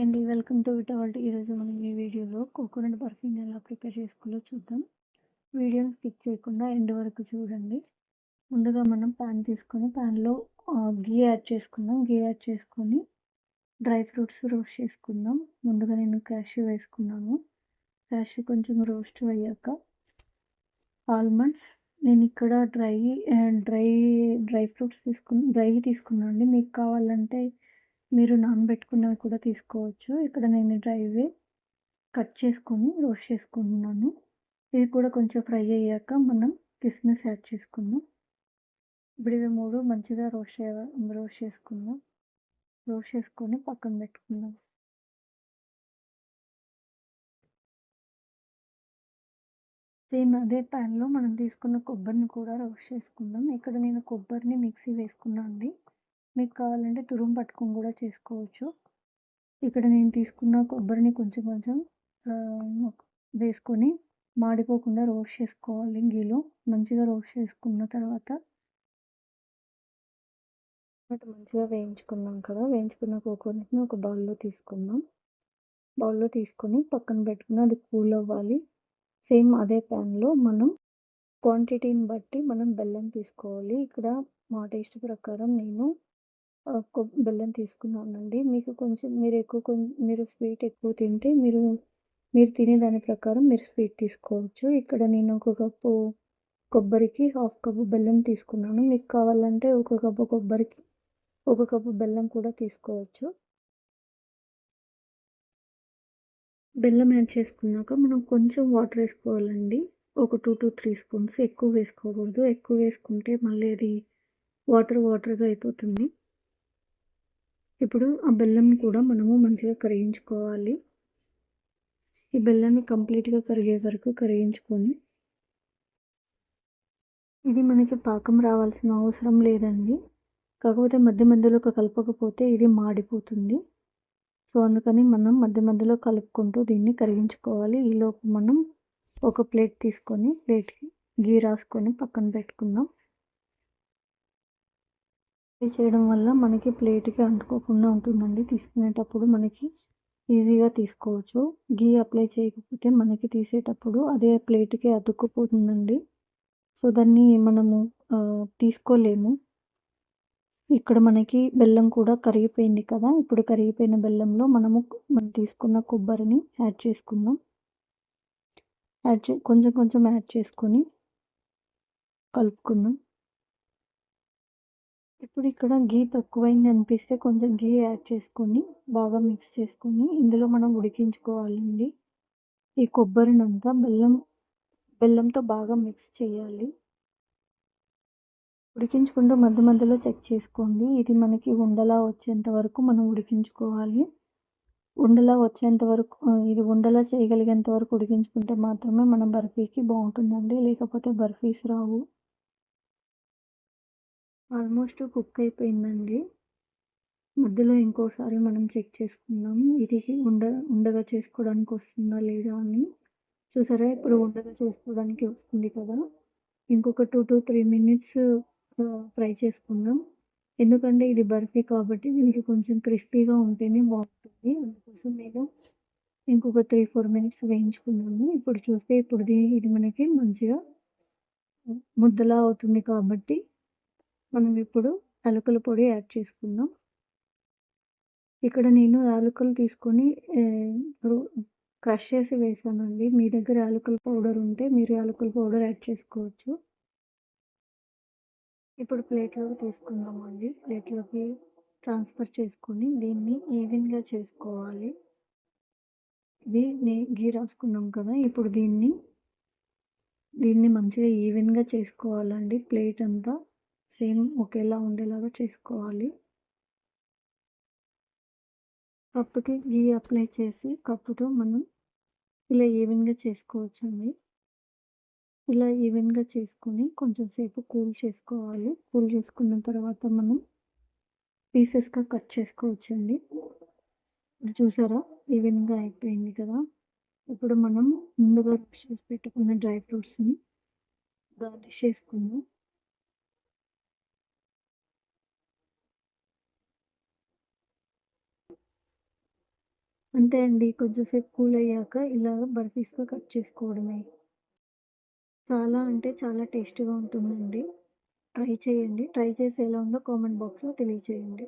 అండి. Welcome to విటవాల్ట్ ఈరోజు మనం ఈ వీడియోలో కోకోనట్ బర్ఫీని ఎలా ప్రిపేర్ చేసుకోవాలో చూద్దాం. వీడియోని స్కిప్ చేయకుండా ఎండ్ వరకు చూడండి. ముందుగా మనం ప్యాన్ తీసుకొని ప్యాన్లో గీ యాడ్ చేసుకుందాం. గీ యాడ్ చేసుకొని డ్రై ఫ్రూట్స్ రోస్ట్ చేసుకుందాం. ముందుగా నేను క్యాష్యూ వేసుకున్నాను. క్యాష్యూ కొంచెం రోస్ట్ అయ్యాక ఆల్మండ్స్. నేను ఇక్కడ డ్రై డ్రై డ్రై ఫ్రూట్స్ తీసుకుని డ్రై తీసుకున్నాను అండి. మీకు కావాలంటే మీరు నానబెట్టుకున్నవి కూడా తీసుకోవచ్చు. ఇక్కడ నేను డ్రైవే కట్ చేసుకొని రోస్ట్ చేసుకుంటున్నాను. ఇవి కూడా కొంచెం ఫ్రై అయ్యాక మనం కిస్మిస్ యాడ్ చేసుకుందాం. ఇప్పుడు ఇవి మూడు మంచిగా రోస్ట్ రోస్ట్ చేసుకుందాం. రోస్ట్ చేసుకొని పక్కన పెట్టుకుందాం. సేమ్ అదే ప్యాన్లో మనం తీసుకున్న కొబ్బరిని కూడా రోస్ట్ చేసుకుందాం. ఇక్కడ నేను కొబ్బరిని మిక్సీ వేసుకున్నాను అండి. మీకు కావాలంటే తురుము పట్టుకొని కూడా చేసుకోవచ్చు. ఇక్కడ నేను తీసుకున్న కొబ్బరిని కొంచెం కొంచెం వేసుకొని మాడిపోకుండా రోస్ట్ చేసుకోవాలి గీలో మంచిగా రోస్ట్ చేసుకున్న తర్వాత మంచిగా వేయించుకున్నాం కదా. వేయించుకున్న కోకోనట్ని ఒక బౌల్లో తీసుకుందాం. బౌల్లో తీసుకొని పక్కన పెట్టుకుని అది కూల్ అవ్వాలి. సేమ్ అదే ప్యాన్లో మనం క్వాంటిటీని బట్టి మనం బెల్లం తీసుకోవాలి. ఇక్కడ మా టేస్ట్ ప్రకారం నేను బెల్లం తీసుకున్నానండి. మీకు కొంచెం మీరు ఎక్కువ మీరు స్వీట్ ఎక్కువ తింటే మీరు మీరు తినే దాని ప్రకారం మీరు స్వీట్ తీసుకోవచ్చు. ఇక్కడ నేను ఒక కప్పు కొబ్బరికి హాఫ్ కప్పు బెల్లం తీసుకున్నాను. మీకు కావాలంటే ఒక కప్పు కొబ్బరికి ఒక కప్పు బెల్లం కూడా తీసుకోవచ్చు. బెల్లం యాడ్ చేసుకున్నాక మనం కొంచెం వాటర్ వేసుకోవాలండి. ఒక టూ టు త్రీ స్పూన్స్ ఎక్కువ వేసుకోకూడదు. ఎక్కువ వేసుకుంటే మళ్ళీ అది వాటర్ వాటర్గా అయిపోతుంది. ఇప్పుడు ఆ బెల్లం కూడా మనము మంచిగా కరిగించుకోవాలి. ఈ బెల్లాన్ని కంప్లీట్గా కరిగే వరకు కరిగించుకొని ఇది మనకి పాకం రావాల్సిన అవసరం లేదండి. కాకపోతే మధ్య మధ్యలో కలపకపోతే ఇది మాడిపోతుంది. సో అందుకని మనం మధ్య మధ్యలో కలుపుకుంటూ దీన్ని కరిగించుకోవాలి. ఈలోపు మనం ఒక ప్లేట్ తీసుకొని ప్లేట్కి గీ రాసుకొని పక్కన పెట్టుకుందాం. చేయడం వల్ల మనకి ప్లేట్కి అంటుకోకుండా ఉంటుందండి. తీసుకునేటప్పుడు మనకి ఈజీగా తీసుకోవచ్చు. గీ అప్లై చేయకపోతే మనకి తీసేటప్పుడు అదే ప్లేట్కి అతుక్కుపోతుందండి. సో దాన్ని మనము తీసుకోలేము. ఇక్కడ మనకి బెల్లం కూడా కరిగిపోయింది కదా! ఇప్పుడు కరిగిపోయిన బెల్లంలో మనము మనం తీసుకున్న కొబ్బరిని యాడ్ చేసుకుందాం. యాడ్ చే కొంచెం కొంచెం యాడ్ చేసుకొని కలుపుకుందాం. ఇప్పుడు ఇక్కడ గీ తక్కువైంది అనిపిస్తే కొంచెం గీ యాడ్ చేసుకొని బాగా మిక్స్ చేసుకొని ఇందులో మనం ఉడికించుకోవాలండి. ఈ కొబ్బరినంతా బెల్లం బెల్లంతో బాగా మిక్స్ చేయాలి. ఉడికించుకుంటూ మధ్య మధ్యలో చెక్ చేసుకోండి. ఇది మనకి ఉండలా వచ్చేంత వరకు మనం ఉడికించుకోవాలి. ఉండలా వచ్చేంత వరకు ఇది ఉండలా చేయగలిగేంత వరకు ఉడికించుకుంటే మాత్రమే మన బర్ఫీకి బాగుంటుందండి. లేకపోతే బర్ఫీస్ రావు. ఆల్మోస్ట్ కుక్ అయిపోయిందండి. మధ్యలో ఇంకోసారి మనం చెక్ చేసుకుందాం. ఇది ఉండ ఉండగా చేసుకోవడానికి వస్తుందా లేదా అని. చూసారా? ఇప్పుడు ఉండగా చేసుకోవడానికి వస్తుంది కదా. ఇంకొక two to three minutes fry చేసుకుందాం. ఎందుకంటే ఇది బర్ఫీ కాబట్టి దీనికి కొంచెం క్రిస్పీగా ఉంటేనే బాగుంటుంది. అందుకోసం నేను ఇంకొక త్రీ ఫోర్ మినిట్స్ వేయించుకున్నాము ఇప్పుడు చూస్తే ఇప్పుడు ఇది మనకి మంచిగా ముద్దలా అవుతుంది కాబట్టి మనం ఇప్పుడు యాలకుల పొడి యాడ్ చేసుకుందాం. ఇక్కడ నేను యాలకులు తీసుకొని క్రష్ చేసి వేసానండి. మీ దగ్గర యాలకుల పౌడర్ ఉంటే మీరు యాలకుల పౌడర్ యాడ్ చేసుకోవచ్చు. ఇప్పుడు ప్లేట్లోకి తీసుకుందామండి. ప్లేట్లోకి ట్రాన్స్ఫర్ చేసుకొని దీన్ని ఈవెన్గా చేసుకోవాలి. ఇది గీ రాసుకున్నాం కదా ఇప్పుడు దీన్ని దీన్ని మంచిగా ఈవెన్గా చేసుకోవాలండి ప్లేట్ అంతా. సేమ్ ఒకేలా ఉండేలాగా చేసుకోవాలి. కప్పుకి గీ అప్లై చేసి కప్పుతో మనం ఇలా ఈవెన్గా చేసుకోవచ్చండి. ఇలా ఈవెన్గా చేసుకొని కొంచెం సేపు కూల్ చేసుకోవాలి. కూల్ చేసుకున్న తర్వాత మనం పీసెస్గా కట్ చేసుకోవచ్చండి. ఇప్పుడు చూసారా? ఈవెన్గా అయిపోయింది కదా. ఇప్పుడు మనం ముందుగా చేసి పెట్టుకున్న డ్రై ఫ్రూట్స్ని గార్నిష్ చేసుకుందాం. అంతే అండి. కొంచెం సేపు కూల్ అయ్యాక ఇలా బర్ఫీస్‌గా కట్ చేసుకోవడమే. చాలా అంటే చాలా టేస్టీగా ఉంటుందండి. ట్రై చేయండి. ట్రై చేసి ఎలా ఉందో కామెంట్ బాక్స్‌లో తెలియచేయండి.